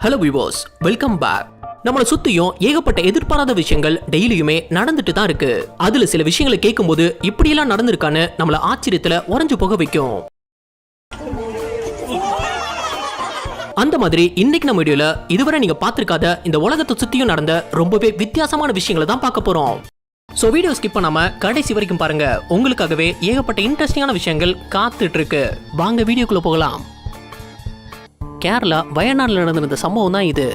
Hello விவோஸ் welcome back நம்மளை சுத்தியும் ஏகப்பட்ட எதிர்பாராத விஷயங்கள் டெய்லியுமே நடந்துட்டு தான் இருக்கு. அதுல சில விஷயங்களை கேட்கும்போது இப்படியெல்லாம் நடந்திருக்கான்னு நம்மள ஆச்சரியத்துல உறைஞ்சு போக வைக்கும். அந்த மாதிரி இன்னைக்கு நம்ம வீடியோல இதுவரை நீங்க பார்த்திருக்காத இந்த உலகத்தை சுத்தியும் நடந்த ரொம்பவே வித்தியாசமான விஷயங்களை தான் பார்க்க போறோம். ஸோ வீடியோ ஸ்கிப் பண்ணாம கடைசி வரைக்கும் பாருங்க. உங்களுக்காகவே ஏகப்பட்ட இன்ட்ரெஸ்டிங்கான விஷயங்கள் காத்துட்டு இருக்கு. வாங்க வீடியோக்குள்ள போகலாம். கேரளா வயநாடுல நடந்திருந்த சம்பவம் தான் இது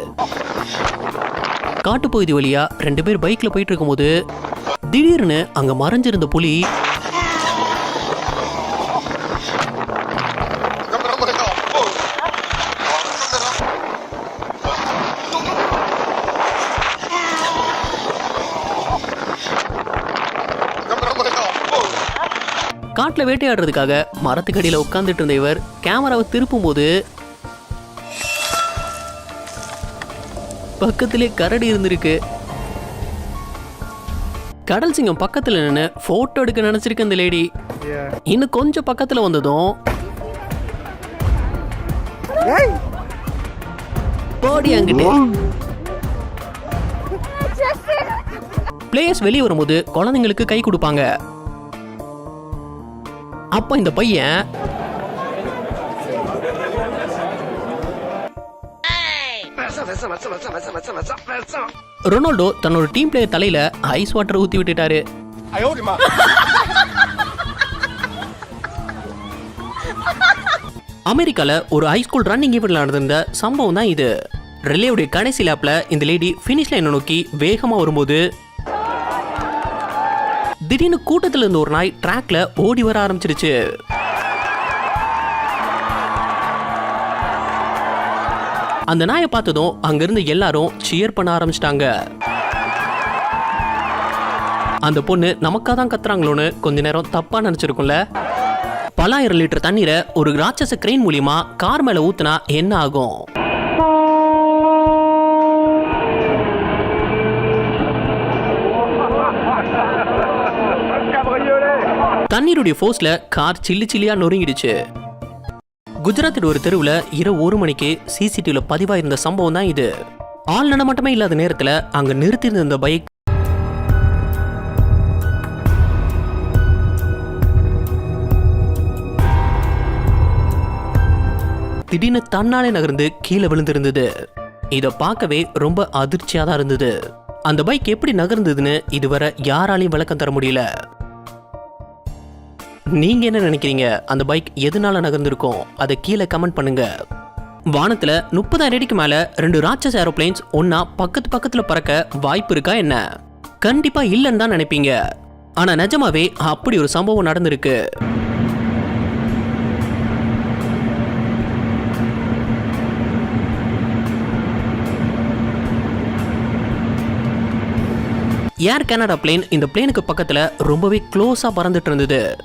காட்டுப்பகுதி வழியா ரெண்டு பேர் பைக்ல போயிட்டு இருக்கும்போது திடீர்னு அங்க மறைஞ்சிருந்த புலி காட்டில் வேட்டையாடுறதுக்காக மரத்துக்கடியில் உட்காந்துட்டு இருந்த இவர் கேமராவை திருப்பும் போது பக்கத்திலே கரடி இருந்திருக்கு. கடல் சிங்கம் பக்கத்துல நின்று போட்டோ எடுக்க நினைச்சிருக்க இந்த லேடி இன்னும் கொஞ்சம் பக்கத்துல வந்ததும் போடி அங்கிட்டு. பிளேயர்ஸ் வெளியே வரும்போது குழந்தைங்களுக்கு கை கொடுப்பாங்க. அப்ப இந்த பையன் ரொனால்டோ தன்னோட டீம் பிளேயர் தலையில ஐஸ் வாட்டர் ஊத்தி விட்டுட்டாரு. அமெரிக்கால ஒரு ஹைஸ்கூல் ரன்னிங் ஈவெண்ட்ல நடந்திருந்த சம்பவம் தான் இது. ரிலேவுடைய கடைசி லேப்ல இந்த லேடி ஃபினிஷ் லைனை நோக்கி வேகமா வரும்போது திடீர்னு கூட்டத்தில் இருந்த ஒரு நாய் ட்ராக்ல ஓடி வர ஆரம்பிச்சிருச்சு. அந்த நாயை பார்த்ததும் அங்கிருந்து எல்லாரும் சியர் பண்ண ஆரம்பிச்சிட்டாங்க. அந்த பொண்ணு நமக்காக தான் கத்துறாங்களோன்னு கொஞ்ச நேரம் தப்பா நினைச்சிருக்கும்ல. பலாயிரம் லிட்டர் தண்ணீரை ஒரு ராட்சச கிரெயின் மூலியமா கார் மேல ஊத்துனா என்ன ஆகும்? தண்ணீருடைய ஃபோர்ஸ்ல கார் சில்லி சில்லியா நொறுங்கிடுச்சு. குஜராத்தில் ஒரு தெருவில் இரவு ஒரு மணிக்கு சிசிடிவியில் பதிவாயிருந்த சம்பவம் தான் இது. ஆள் நடமாட்டமே இல்லாத நேரத்தில் அங்க நிறுத்தியிருந்த பைக் திடீர்னு தன்னாலே நகர்ந்து கீழே விழுந்திருந்தது. இதை பார்க்கவே ரொம்ப அதிர்ச்சியா தான் இருந்தது. அந்த பைக் எப்படி நகர்ந்ததுன்னு இதுவரை யாராலையும் விளக்கம் தர முடியல. நீங்க என்ன நினைக்கிறீங்க? அந்த பைக் எதனால நகர்ந்திருக்கும்? அதை கீழே கமெண்ட் பண்ணுங்க. வானத்தில் முப்பதாயிரம் அடிக்கு மேலே ரெண்டு ராட்சஸ் ஏரோப்ளேன்ஸ் ஒன்னா பக்கத்து பக்கத்தில் பறக்க வாய்ப்பு இருக்கா என்ன? கண்டிப்பா இல்லைன்னு தான் நினைப்பீங்க. ஆனா நிஜமாவே அப்படி ஒரு சம்பவம் நடந்திருக்கு. ஏர் கனடா பிளேன் இந்த பிளேனுக்கு பக்கத்துல ரொம்பவே க்ளோஸா பறந்துட்டு இருந்தது.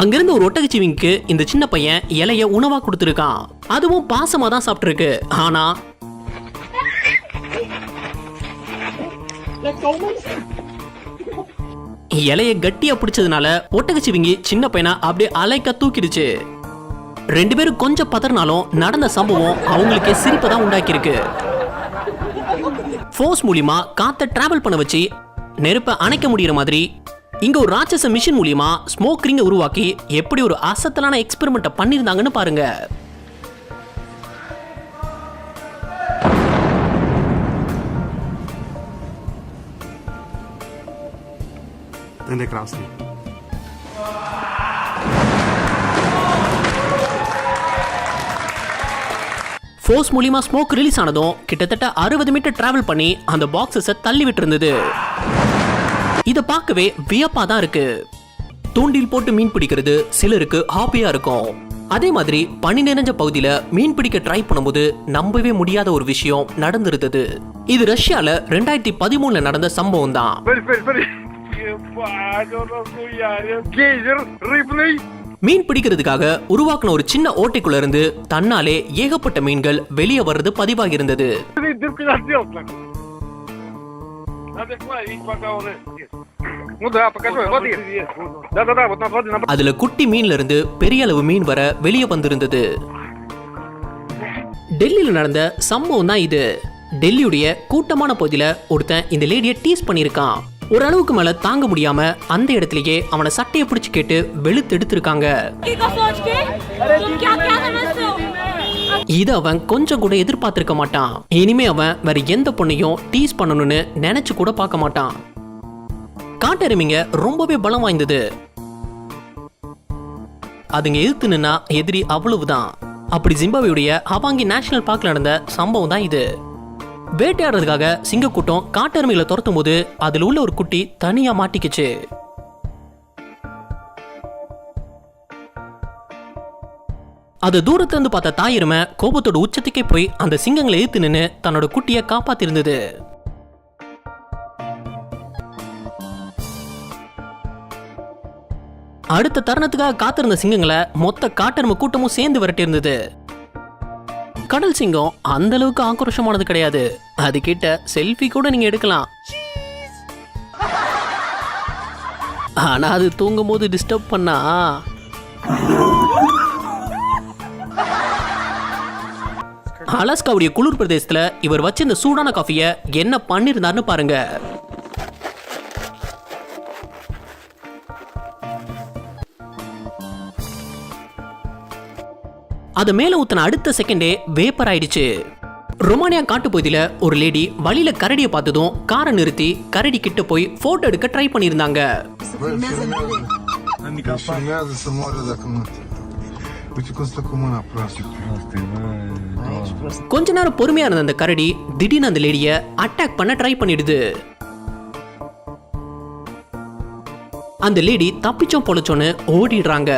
அங்கிருந்து ஒரு ஒட்டகச்சிவிங்க்கு இந்த சின்ன பையன் இலைய உணவா கொடுத்துருக்கான். அதுவும் பாசமா தான் சாப்பிட்டுருக்கு. ஆனா இலைய கட்டியா பிடிச்சதுனால ஒட்டகச்சிவிங்கி சின்ன பையனை அப்படியே அலைக்க தூக்கிடுச்சு. ரெண்டு பேரும் கொஞ்சம் பதறினாலும் நடந்த சம்பவம் அவங்களுக்கே சிரிப்பை தான் உண்டாக்கியிருக்கு. ஃபோர்ஸ் மூலியமா காத்த டிராவல் பண்ண வச்சு நெருப்பை அணைக்க முடியிற மாதிரி இங்க ஒரு ராட்சச மிஷின் மூலியமா ஸ்மோக் ரிங்கை உருவாக்கி எப்படி ஒரு அசத்தலான எக்ஸ்பெரிமெண்ட்டை பண்ணியிருந்தாங்கன்னு பாருங்க. ஃபோர்ஸ் மூலியமா ஸ்மோக் ரிலீஸ் ஆனதும் கிட்டத்தட்ட அறுபது மீட்டர் டிராவல் பண்ணி அந்த பாக்ஸஸை தள்ளி விட்டுருந்தது இதை பார்க்கவே வியப்பா தான் இருக்கு. தூண்டில் போட்டு மீன் பிடிக்கிறது சிலருக்கு ஹாப்பியா இருக்கும். அதே மாதிரி பனி நிறைஞ்ச பகுதியில மீன் பிடிக்க ட்ரை பண்ணும்போது நம்பவே முடியாத ஒரு விஷயம் நடந்திருந்தது. இது ரஷ்யால ரெண்டாயிரத்தி பதிமூணுல நடந்த சம்பவம் தான். மீன் பிடிக்கிறதுக்காக உருவாக்கின ஒரு சின்ன ஓட்டைக்குள்ள இருந்து தன்னாலே ஏகப்பட்ட மீன்கள் வெளியே வர்றது பதிவாகி இருந்தது அதுல குட்டி மீன்ல இருந்து பெரிய அளவு மீன் வர வெளியே வந்திருந்தது. டெல்லியில நடந்த சம்பவம் தான் இது. டெல்லியுடைய கூட்டமான பகுதியில் ஒருத்தன் இந்த லேடியை டீஸ் பண்ணியிருக்கான். ஓரளவுக்கு மேல தாங்க முடியாம அந்த இடத்துலயே அவனை சட்டையை பிடிச்சு கேட்டு வெளுத்து எடுத்திருக்காங்க. இது அவன் கொஞ்சம் கூட எதிர்பார்த்திருக்க மாட்டான். இனிமே அவன் வேற எந்த பொண்ணையும் டீஸ் பண்ணணும்னு நினைச்சு கூட பார்க்க மாட்டான். காட்டெருமைங்க ரொம்பவே பலம் வாய்ந்தது. அதுங்க எதிர்த்து நின்னா எதிரி அவ்வளவுதான். அப்படி ஜிம்பாப்வேயுடைய அபாங்கி நேஷனல் பார்க்ல நடந்த சம்பவம் தான் இது. வேட்டையாடுறதுக்காக சிங்கக்கூட்டம் காட்டெருமைகளை துரத்தும் போது அதுல உள்ள ஒரு குட்டி தனியா மாட்டிக்கிச்சு. அது தூரத்துல இருந்து பார்த்த தாயருமை கோபத்தோட உச்சத்துக்கே போய் அந்த சிங்கங்களை எதிர்த்து நின்று தன்னோட குட்டியை காப்பாத்திருந்தது. அடுத்த தருணத்துக்காக காத்திருந்த சிங்கங்களை மொத்த காட்டெருமை கூட்டமும் சேர்ந்து விரட்டியிருந்தது. கடல் சிங்கம் அந்த அளவுக்கு ஆக்ரோஷமானது கிடையாது. அது கிட்ட செல்ஃபி கூட நீங்க எடுக்கலாம். ஆனா அது தூங்கும் போது டிஸ்டர்ப் பண்ணா. அலாஸ்காவுடைய குளிர் பிரதேசத்துல இவர் வச்சிருந்த சூடான காஃபிய என்ன பண்ணிருந்தாருன்னு பாருங்க. அது மேல ஊத்தின அடுத்த செகண்டே வேப்பர் ஆயிடுச்சு. ரொமானியா காட்டுப்பகுதியில் ஒரு லேடி வழியில கரடியை பார்த்ததும் காரை நிறுத்தி கரடி கிட்ட போய் போட்டோ எடுக்க ட்ரை பண்ணியிருந்தாங்க. கொஞ்ச நேரம் பொறுமையா இருந்த அந்த கரடி திடீர்னு அந்த லேடிய அட்டாக் பண்ண ட்ரை பண்ணிடுது. அந்த லேடி தப்பிச்சோம் பொழைச்சோன்னு ஓடிடுறாங்க.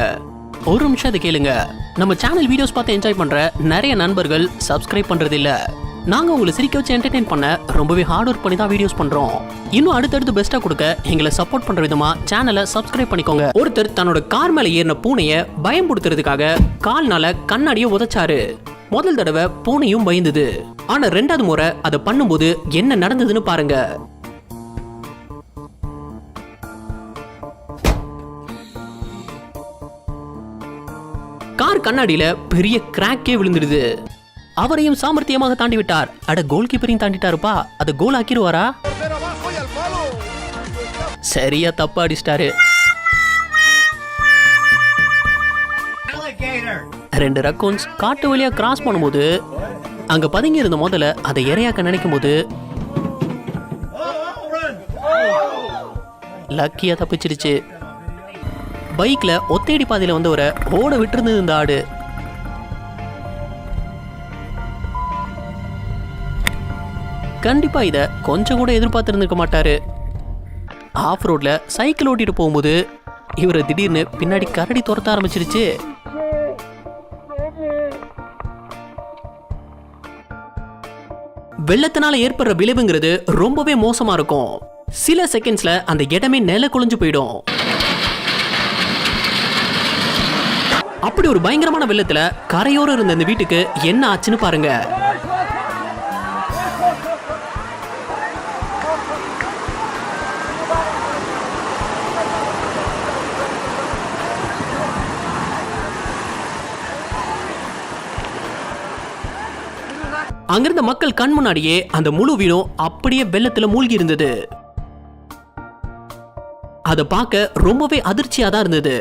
ஒரு நிமிஷம் அதை கேளுங்க. நம்ம சேனல் வீடியோஸ் பார்த்து என்ஜாய் பண்ற நிறைய நண்பர்கள் சப்ஸ்கிரைப் பண்றது இல்ல. நாங்க உங்களை சிரிக்க வச்சு என்டர்டெயின் பண்ண ரொம்பவே ஹார்ட் ஒர்க் பண்ணி தான் வீடியோஸ் பண்றோம். இன்னும் அடுத்தடுத்து பெஸ்ட்டா கொடுக்க எங்களை சப்போர்ட் பண்ற விதமா சேனலை சப்ஸ்கிரைப் பண்ணிக்கோங்க. ஒருத்தர் தன்னோட கார் மேல ஏறின பூனைய பயம்படுத்துறதுக்காக கால்னால கண்ணாடியை உதைச்சாரு. முதல் தடவை பூனையும் பயந்தது. ஆனா ரெண்டாவது முறை அதை பண்ணும்போது என்ன நடந்ததுன்னு பாருங்க. கார் கண்ணாடியில பெரிய கிராக்கே விழுந்துடுது? அவரையும் சாமர்த்தியமாக தாண்டி விட்டார் அட கோல் கீப்பரையும் தாண்டிட்டாருப்பா. அதை கோல் ஆக்கிடுவாரா? சரியா தப்பா அடிச்சிட்டாரு. ரெண்டு ரக்கோன்ஸ் காட்டு வழியா கிராஸ் பண்ணும்போது அங்க பதுங்கி இருந்த முதல்ல அதை இரையாக்க நினைக்கும் போது லக்கியா தப்பிச்சிடுச்சு. பைக்ல ஒத்தேடி பாதையில வந்தவரை ஓட விட்டுருந்தது இந்த ஆடு. கண்டிப்பா இதை கொஞ்சம் கூட எதிர்பார்த்துருந்துருக்க மாட்டாரு. ஆஃப் ரோட்ல சைக்கிள் ஓட்டிட்டு போகும்போது இவரை திடீர்னு பின்னாடி கரடி துரத்த ஆரம்பிச்சிருச்சு. வெள்ளத்தினால ஏற்படுற விளைவுங்கிறது ரொம்பவே மோசமா இருக்கும். சில செகண்ட்ஸ்ல அந்த இடமே நில குலைஞ்சு போயிடும். அப்படி ஒரு பயங்கரமான வெள்ளத்துல கரையோரம் இருந்த இந்த வீட்டுக்கு என்ன ஆச்சுன்னு பாருங்க. அங்கிருந்த மக்கள் கண் முன்னாடியே அந்த முழு வீடும் அப்படியே வெள்ளத்துல மூழ்கி இருந்தது. அதை பார்க்க ரொம்பவே அதிர்ச்சியா தான் இருந்தது.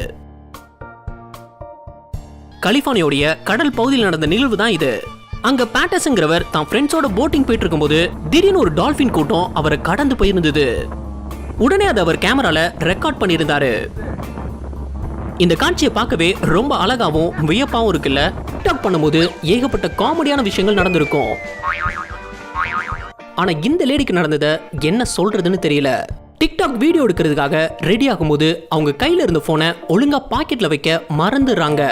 கலிஃபோர்னியாவுடைய கடல் பகுதியில் நடந்த நிகழ்வு தான் இது. அங்க பேட்டஸ்ங்கிறவர் தான் ஃப்ரெண்ட்ஸோட போட்டிங் போயிட்டு இருக்கும்போது திடீர்னு ஒரு டால்பின் கூட்டம் அவரை கடந்து போயிருந்தது. உடனே அதை அவர் கேமரால ரெக்கார்ட் பண்ணியிருந்தாரு. இந்த காட்சியை பார்க்கவே ரொம்ப அழகாவும் வியப்பாவும் இருக்குல்ல? டிக்டாக் பண்ணும்போது ஏகப்பட்ட காமெடியான விஷயங்கள் நடந்திருக்கும். ஆனா இந்த லேடிக்கு நடந்ததை என்ன சொல்றதுன்னு தெரியல. டிக்டாக் வீடியோ எடுக்கிறதுக்காக ரெடி ஆகும்போது அவங்க கையில இருந்த போனை ஒழுங்கா பாக்கெட்ல வைக்க மறந்துடுறாங்க.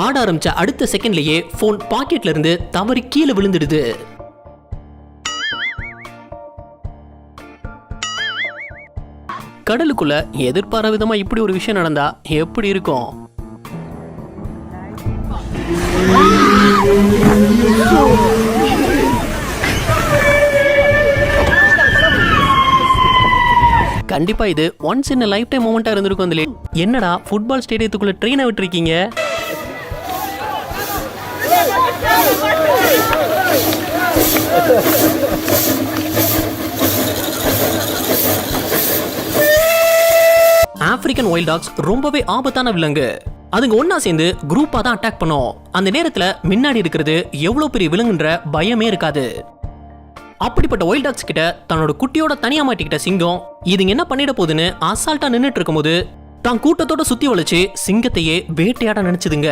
ஆட ஆரம்பிச்ச அடுத்த செகண்ட்லயே போன் பாக்கெட்ல இருந்து தவறி கீழே விழுந்துடுது. கடலுக்குள்ள எதிர்பாராத விதமா இப்படி ஒரு விஷயம் நடந்தா எப்படி இருக்கும்? கண்டிப்பா இது ஒன்ஸ் இன் லைஃப் டைம் மூமெண்டா இருந்திருக்கும் அதுல என்னடா ஃபுட்பால் ஸ்டேடியத்துக்குள்ள ட்ரெயினை விட்டுருக்கீங்க? ஆப்பிரிக்கன் வைல்ட் டாக்ஸ் ரொம்பவே ஆபத்தான விலங்கு. அதுங்க ஒன்னா சேர்ந்து குரூப்பா தான் அட்டாக் பண்ணும். அந்த நேரத்துல முன்னாடி இருக்கிறது எவ்வளவு பெரிய விலங்குன்ற பயமே இருக்காது. அப்படிப்பட்ட ஒயில் டாக்ஸ் கிட்ட தன்னோட குட்டியோட தனியா மாட்டிக்கிட்ட சிங்கம் இதுங்க என்ன பண்ணிட போகுதுன்னு அசால்ட்டா நின்றுட்டு இருக்கும்போது தான் கூட்டத்தோட சுத்தி வளைச்சு சிங்கத்தையே வேட்டையாட நினைச்சதுங்க.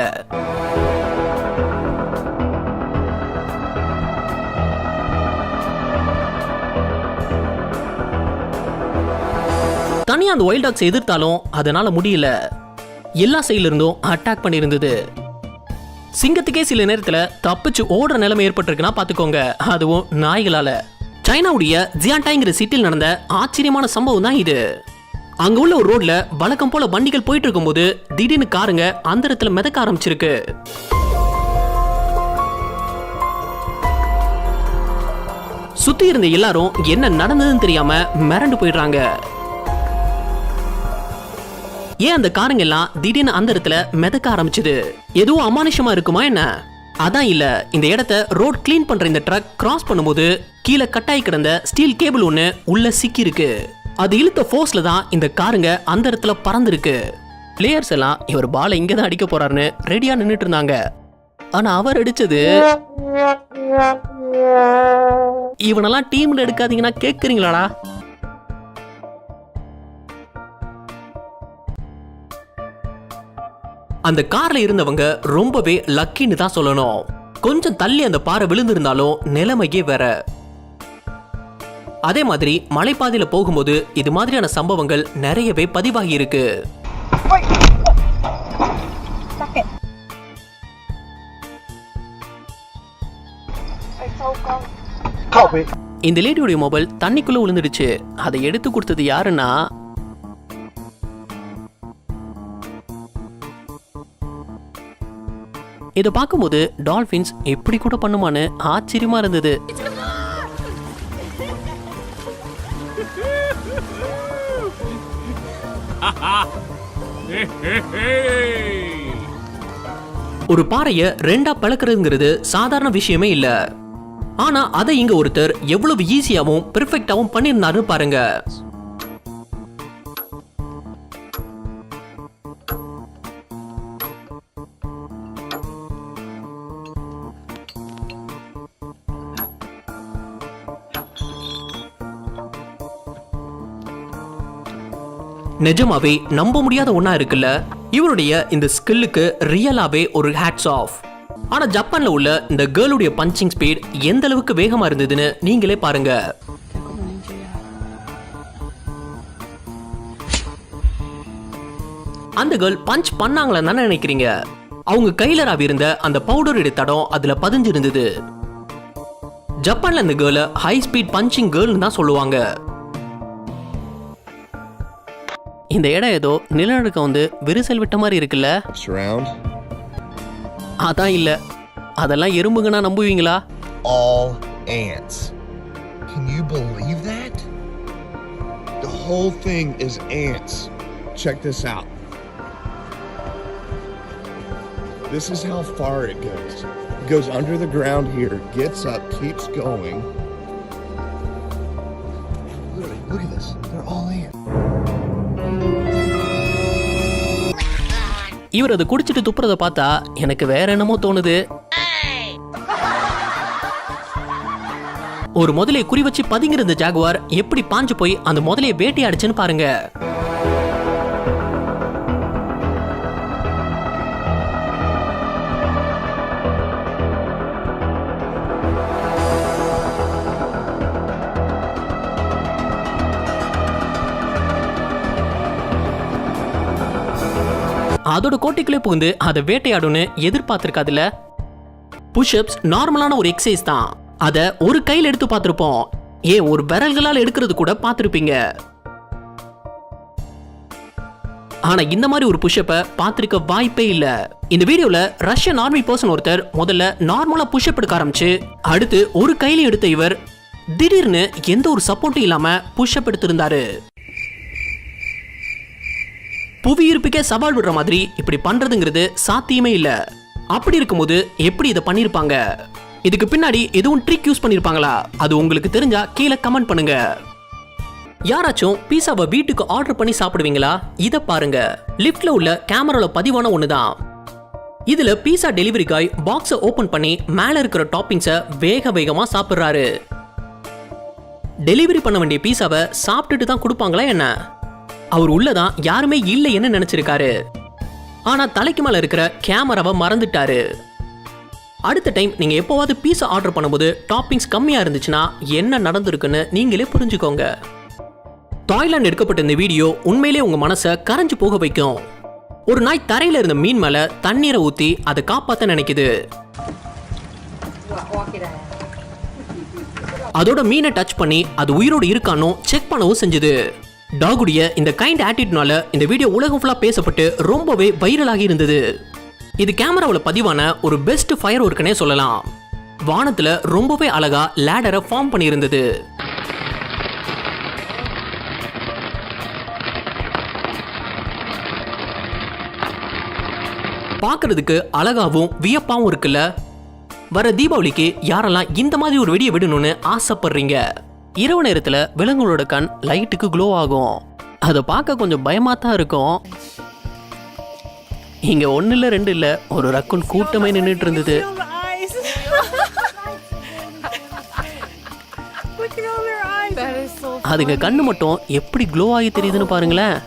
தனியாக அந்த ஒயில்ட் டாக்ஸ் எதிர்த்தாலும் அதனால் முடியல. எல்லா சைட்லேருந்தும் அட்டாக் பண்ணியிருந்தது. சிங்கத்துக்கே சில நேரத்தில் தப்பிச்சு ஓடுற நிலைமை ஏற்பட்டிருக்குன்னா பார்த்துக்கோங்க அதுவும் நாய்களால். சைனாவுடைய ஜியான்டாய்ங்கிற சிட்டியில் நடந்த ஆச்சரியமான சம்பவம் தான் இது. அங்க உள்ள ஒரு ரோட்ல வழக்கம் போல வண்டிகள் போயிட்டு இருக்கும்போது திடீர்னு காருங்க அந்த இடத்துல மிதக்க ஆரம்பிச்சிருக்கு. சுத்தி இருந்த எல்லாரும் என்ன நடந்ததுன்னு தெரியாம மிரண்டு போயிடுறாங்க. ஏன் அந்த காருங்க எல்லாம் திடீர்னு அந்த இடத்துல மிதக்க ஆரம்பிச்சது? எதுவும் அமானுஷமா இருக்குமா என்ன? அதான் இல்ல. இந்த இடத்த ரோட் கிளீன் பண்ற இந்த ட்ரக் கிராஸ் பண்ணும்போது கீழே கட்டாய் கிடந்த ஸ்டீல் கேபிள் ஒண்ணு உள்ள சிக்கி இருக்கு அது இழுத்த ஃபோர்ஸ்ல தான் இந்த காருங்க அந்த இடத்துல பறந்துருக்கு. பிளேயர்ஸ் எல்லாம் இவர் பாலை இங்க தான் அடிக்க போறாருன்னு ரெடியா நின்னுட்டு இருந்தாங்க. ஆனா அவர் அடிச்சது இவனெல்லாம் டீம்ல எடுக்காதீங்கன்னா கேக்குறீங்களாடா? அந்த கார்ல இருந்தவங்க ரொம்பவே லக்கின்னு தான் சொல்லணும். கொஞ்சம் தள்ளி அந்த பாறை விழுந்திருந்தாலும் நிலைமையே வேற. அதே மாதிரி மலைப்பாதையில போகும்போது இது மாதிரியான சம்பவங்கள் நிறையவே பதிவாகி இருக்கு. இந்த லேடியோட மொபைல் தண்ணிக்குள்ள விழுந்துடுச்சு அதை எடுத்து கொடுத்தது யாருன்னா இதை பார்க்கும்போது டால்ஃபின்ஸ் எப்படி கூட பண்ணுமான்னு ஆச்சரியமா இருந்தது. ஒரு பாறைய ரெண்டா பழக்கிறதுங்கிறது சாதாரண விஷயமே இல்ல. ஆனா அதை இங்க ஒருத்தர் எவ்வளவு ஈஸியாவும் பெர்ஃபெக்டாவும் பண்ணியிருந்தாரு பாருங்க. நிஜமாவே நம்ப முடியாத ஒன்றா இருக்குல்ல? இவருடைய இந்த ஸ்கில்லுக்கு ரியலாகவே ஒரு ஹேட்ஸ் ஆஃப் ஆனா ஜப்பானில் உள்ள இந்த கேர்ளுடைய பஞ்சிங் ஸ்பீட் எந்த அளவுக்கு வேகமா இருந்ததுன்னு நீங்களே பாருங்க. அந்த கேர்ள் பஞ்ச் பண்ணாங்களான்னு தானே நினைக்கிறீங்க? அவங்க கையில இருந்த அந்த பவுடருடைய தடம் அதுல பதிஞ்சிருந்தது. ஜப்பான்ல இந்த கேர்ள ஹை ஸ்பீட் பஞ்சிங் கேர்ள்னு தான் சொல்லுவாங்க. இந்த இடம் ஏதோ நிலநடுக்கம் வந்து விரிசல் விட்ட மாதிரி இருக்குல்ல அதான் இல்ல அதெல்லாம் எறும்புங்கன்னா நம்புவீங்களா all ants. Can you believe that? The whole thing is ants. Check this out. This is how far it goes. It goes under the ground here, gets up, keeps going. Literally, look at this. They're all ants. இவர் அதை குடிச்சிட்டு துப்புறத பார்த்தா எனக்கு வேற என்னமோ தோணுது. ஒரு முதலையை குறி வச்சு பதுங்கிருந்த ஜாகுவார் எப்படி பாஞ்சு போய் அந்த முதலையை வேட்டையாடுச்சுன்னு பாருங்க. அதோட கோட்டைக்குள்ளே புகுந்து அதை வேட்டையாடும்னு எதிர்பார்த்திருக்காதுல்ல? புஷ்அப்ஸ் நார்மலான ஒரு எக்ஸசைஸ் தான். அதை ஒரு கையில் எடுத்து பார்த்துருப்போம். ஏன் ஒரு விரல்களால் எடுக்கிறது கூட பார்த்துருப்பீங்க. ஆனா இந்த மாதிரி ஒரு புஷ்அப்பை பார்த்துருக்க வாய்ப்பே இல்ல. இந்த வீடியோல ரஷ்யன் ஆர்மி பர்சன் ஒருத்தர் முதல்ல நார்மலா புஷ்அப் எடுக்க ஆரம்பிச்சு அடுத்து ஒரு கையில எடுத்த இவர் திடீர்னு எந்த ஒரு சப்போர்ட்டும் இல்லாம புஷ்அப் எடுத்திருந்தாரு. புவியீர்ப்புக்கே சவால் விடுற மாதிரி இப்படி பண்றதுங்கிறது சாத்தியமே இல்ல. அப்படி இருக்கும்போது எப்படி இதை பண்ணிருப்பாங்க? இதுக்கு பின்னாடி எதுவும் ட்ரிக் யூஸ் பண்ணிருப்பாங்களா? அது உங்களுக்கு தெரிஞ்சா கீழே கமெண்ட் பண்ணுங்க. யாராச்சும் பீஸாவை வீட்டுக்கு ஆர்டர் பண்ணி சாப்பிடுவீங்களா? இதை பாருங்க. லிஃப்ட்ல உள்ள கேமரால பதிவான ஒண்ணுதான். இதுல பீஸா டெலிவரி காய் பாக்ஸை ஓபன் பண்ணி மேல இருக்கிற டாப்பிங்ஸை வேக வேகமா சாப்பிடுறாரு. டெலிவரி பண்ண வேண்டிய பீஸாவை சாப்பிட்டுட்டு தான் கொடுப்பாங்களா என்ன? அவர் உள்ளதான் யாருமே இல்லைன்னு நினைச்சிருக்காரு. ஆனா தலைக்கு மேல இருக்கிற கேமராவை மறந்துட்டாரு. அடுத்த டைம் நீங்க எப்போவாவது பீஸா ஆர்டர் பண்ணும்போது டாப்பிங்ஸ் கம்மியா இருந்துச்சுன்னா என்ன நடந்திருக்குன்னு நீங்களே புரிஞ்சுக்கோங்க. தாய்லாந்து எடுக்கப்பட்ட இந்த வீடியோ உண்மையிலே உங்க மனசை கரைஞ்சு போக வைக்கும். ஒரு நாய் தரையில இருந்த மீன் மேல தண்ணீரை ஊத்தி அதை காப்பாத்த நினைக்குது. அதோட மீனை டச் பண்ணி அது உயிரோடு இருக்கானோ செக் பண்ணவும் செஞ்சது. டாகுடைய இந்த கைண்ட் ஆட்டிட்யூட்னால இந்த வீடியோ உலகம் ஃபுல்லாக பேசப்பட்டு ரொம்பவே வைரலாகி இருந்தது. இது கேமராவில் பதிவான ஒரு பெஸ்ட் ஃபயர் ஒர்க்குனே சொல்லலாம். வானத்தில் ரொம்பவே அழகா லேடரை ஃபார்ம் பண்ணியிருந்தது. பார்க்கறதுக்கு அழகாவும் வியப்பாகவும் இருக்குல்ல? வர தீபாவளிக்கு யாரெல்லாம் இந்த மாதிரி ஒரு வெடியை விடணும்னு ஆசைப்படுறீங்க? இரவு நேரத்தில் விலங்குகளோட கண் லைட்டுக்கு க்ளோ ஆகும். அதை பார்க்க கொஞ்சம் பயமாக தான் இருக்கும். இங்கே ஒன்றும் இல்லை ரெண்டு இல்லை ஒரு ரக்குன் கூட்டமே நின்றுட்டு இருந்தது. அதுங்க கண்ணு மட்டும் எப்படி க்ளோ ஆகி தெரியுதுன்னு பாருங்களேன்.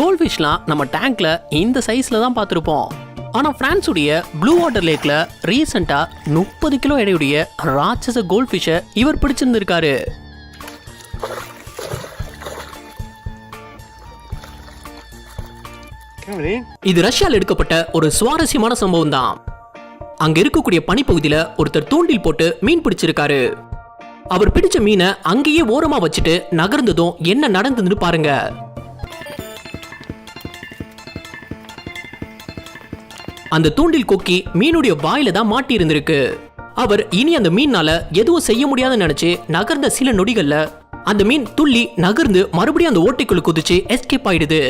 கோல்ஃபிஷ்லாம் நம்ம டேங்க்ல இந்த சைஸ்ல தான் பார்த்துருப்போம். ஆனா பிரான்ஸுடைய ப்ளூ வாட்டர் லேக்ல ரீசெண்டா முப்பது கிலோ எடையுடைய ராட்சச கோல்ட் ஃபிஷ்ஷை இவர் பிடிச்சிருந்திருக்காரு. இது ரஷ்யால எடுக்கப்பட்ட ஒரு சுவாரஸ்யமான சம்பவம் தான் அங்க இருக்கக்கூடிய பனிப்பகுதியில ஒருத்தர் தூண்டில் போட்டு மீன் பிடிச்சிருக்காரு. அவர் பிடிச்ச மீனை அங்கேயே ஓரமா வச்சுட்டு நகர்ந்ததும் என்ன நடந்ததுன்னு பாருங்க. அந்த தூண்டில் கொக்கி மீனுடைய வாயில தான் மாட்டி இருந்திருக்கு. அவர் இனி அந்த மீனால எதுவும் செய்ய முடியாதுன்னு நினைச்சு நகர்ந்த சில நொடிகள்ல அந்த மீன் துள்ளி நகர்ந்து மறுபடியும் அந்த ஓட்டைக்குள்ள குதிச்சு எஸ்கேப் ஆயிடுது.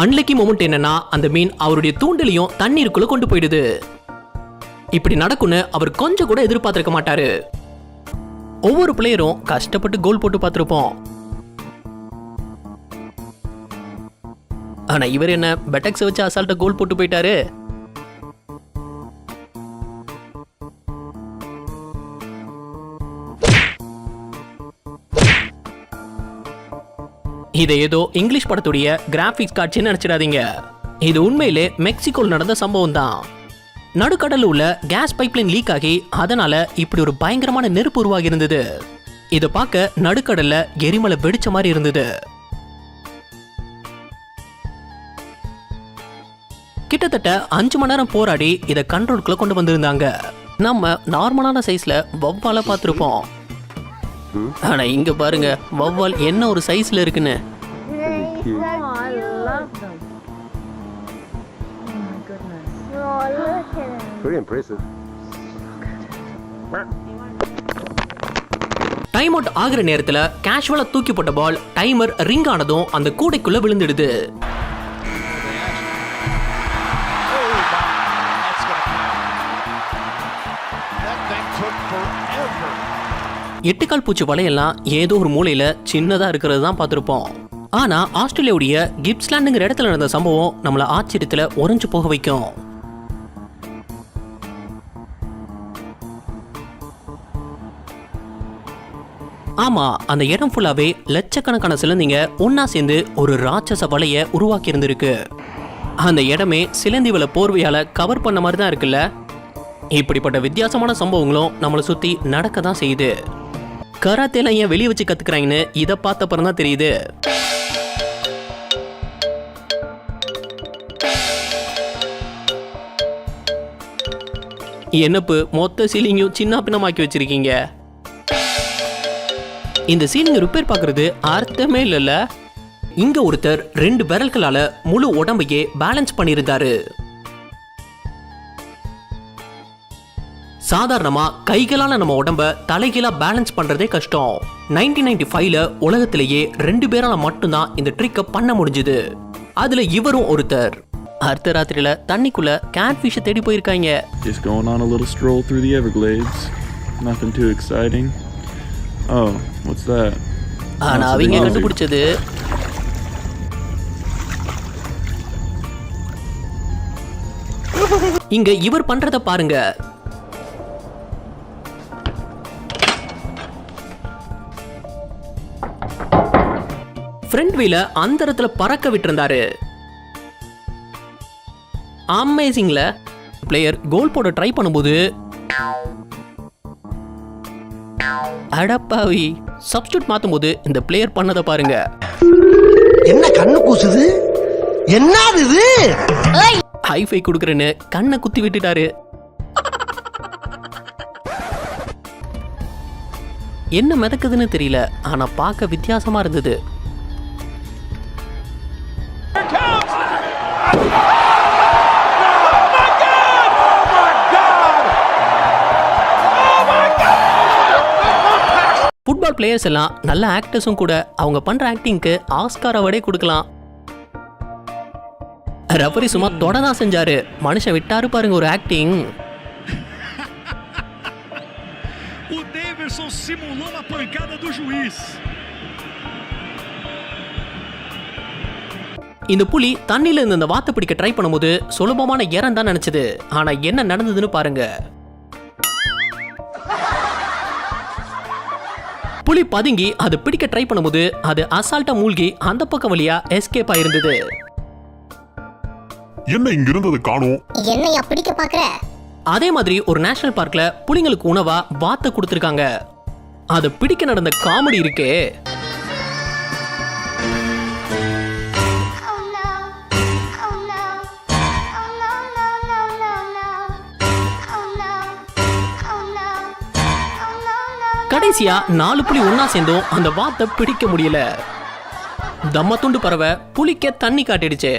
அன்லக்கி மொமெண்ட் என்னன்னா அந்த மீன் அவருடைய தூண்டிலையும் தண்ணீருக்குள்ள கொண்டு போயிடுது. இப்படி நடக்கும்னு அவர் கொஞ்சம் கூட எதிர்பார்த்திருக்க மாட்டாரு. ஒவ்வொரு பிளேயரும் கஷ்டப்பட்டு கோல் போட்டு பார்த்துருப்போம். ஆனா இவர் என்ன பெட்டக்ஸ் வச்சு அசால்ட்டா கோல் போட்டு போயிட்டாரு? இதை ஏதோ இங்கிலீஷ் படத்துடைய கிராஃபிக்ஸ் காட்சின்னு நினைச்சிடாதீங்க. இது உண்மையிலே மெக்சிகோவில் நடந்த சம்பவம் தான் நடுக்கடலில் உள்ள கேஸ் பைப்லைன் லீக் ஆகி அதனால இப்படி ஒரு பயங்கரமான நெருப்பு உருவாகி இருந்தது. இதை பார்க்க நடுக்கடல்ல எரிமலை வெடிச்ச மாதிரி இருந்தது. கிட்டத்தட்ட அஞ்சு மணி நேரம் போராடி இதை கண்ட்ரோலுக்குள்ள கொண்டு வந்திருந்தாங்க. நம்ம நார்மலான சைஸ்ல வவ்வால பார்த்துருப்போம். ஆனா இங்க பாருங்க வவ்வால் என்ன ஒரு சைஸ்ல இருக்குன்னு. டைம் அவுட் ஆகுற நேரத்துல கேஷுவலா தூக்கி போட்ட பால் டைமர் ரிங் ஆனதும் அந்த கூடைக்குள்ள விழுந்துடுது எட்டுக்கால் பூச்சி வலையெல்லாம் ஏதோ ஒரு மூலையில சின்னதா இருக்கிறது தான் பார்த்துருப்போம். ஆனா ஆஸ்திரேலியாவுடைய கிப்ஸ்லாண்டுங்கிற இடத்துல நடந்த சம்பவம் நம்மள ஆச்சரியத்துல உறைஞ்சு போக வைக்கும். ஆமா அந்த இடம் ஃபுல்லாவே லட்சக்கணக்கான சிலந்திங்க ஒண்ணா சேர்ந்து ஒரு ராட்சச வலைய உருவாக்கி இருந்திருக்கு. அந்த இடமே சிலந்தி வலை போர்வையால கவர் பண்ண மாதிரி தான் இருக்குல்ல? இப்படிப்பட்ட வித்தியாசமான சம்பவங்களும் நம்மளை சுத்தி நடக்க தான் செய்யுது. கராத்தேலாம் ஏன் வெளியே வச்சு கத்துக்கிறாங்கன்னு இதை பார்த்தப்பறம் தான் தெரியுது. என்னப்பு மொத்த சீலிங்கும் சின்ன பின்னமாக்கி வச்சிருக்கீங்க? இந்த சீலிங் ரிப்பேர் பார்க்கறது அர்த்தமே இல்லைல்ல. இங்க ஒருத்தர் ரெண்டு விரல்களால முழு உடம்பையே பேலன்ஸ் பண்ணியிருந்தாரு. சாதாரணமா கைகளால நம்ம உடம்ப தலைகீழா பேலன்ஸ் பண்றதே கஷ்டம் நைன்டீன் நைன்டி ஃபைவ்ல உலகத்திலேயே ரெண்டு பேரால மட்டும்தான் இந்த ட்ரிக்கை பண்ண முடிஞ்சுது அதுல இவரும் ஒருத்தர் அர்த்த ராத்திரியில தண்ணிக்குள்ள கேட் ஃபிஷ் தேடி போயிருக்காங்க Just going on a little stroll through the Everglades. Nothing too exciting. Oh, what's that? ஆனா That's a அவங்க. கண்டுபிடிச்சது இங்க இவர் பண்றத பாருங்க ஃப்ரண்ட் வீல அந்த இடத்துல பறக்க விட்டிருந்தாரு. அமேசிங்ல பிளேயர் கோல் போட ட்ரை பண்ணும்போது அடப்பாவி சப்ஸ்டியூட் மாத்தும்போது இந்த பிளேயர் பண்ணதை பாருங்க. என்ன கண்ணு கூசுது? என்னது இது? ஹைஃபை கொடுக்குறேன்னு கண்ணை குத்தி விட்டுட்டாரு. என்ன மிதக்குதுன்னு தெரியல ஆனா பார்க்க வித்தியாசமா இருந்தது. பிளேயர்ஸ் எல்லாம் நல்ல ஆக்டர்ஸும் கூட அவங்க பண்ற ஆக்டிங்க்கு ஆஸ்கார் அவார்டே கொடுக்கலாம். ரஃபரி சும்மா தொட தான் செஞ்சாரு. மனுஷன் விட்டாரு பாருங்க ஒரு acting O Daverson simulou uma pancada do juiz. இந்த புலி தண்ணியில இருந்து இந்த வாத்தை பிடிக்க ட்ரை பண்ணும்போது சுலபமான இறம் தான் நினைச்சது. ஆனா என்ன நடந்ததுன்னு பாருங்க. புலி பதுங்கி அது பிடிக்க ட்ரை பண்ணும்போது அது அசால்ட்டா மூழ்கி அந்த பக்கம் வழியா எஸ்கேப் ஆயிருந்தது என்ன இங்க இருந்தது காணும்? என்னையா பிடிக்க பாக்குற அதே மாதிரி ஒரு நேஷனல் பார்க்ல புலிங்களுக்கு உணவா வாத்தை கொடுத்துருக்காங்க. அது பிடிக்க நடந்த காமெடி இருக்கே. கடைசியா நாலு புலி ஒன்னா சேர்ந்தும் அந்த வாத்தை பிடிக்க முடியல. தம்ம துண்டு பறவை புளிக்க தண்ணி காட்டிடுச்சு.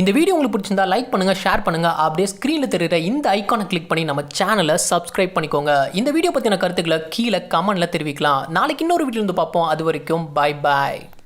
இந்த வீடியோ உங்களுக்கு பிடிச்சிருந்தா லைக் பண்ணுங்க ஷேர் பண்ணுங்க. அப்படியே ஸ்க்ரீனில் தெரியுற இந்த ஐக்கானை கிளிக் பண்ணி நம்ம சேனலை சப்ஸ்கிரைப் பண்ணிக்கோங்க. இந்த வீடியோ பற்றின கருத்துக்களை கீழே கமெண்ட்ல தெரிவிக்கலாம். நாளைக்கு இன்னொரு வீடியோ வந்து பார்ப்போம். அது வரைக்கும் பை பாய்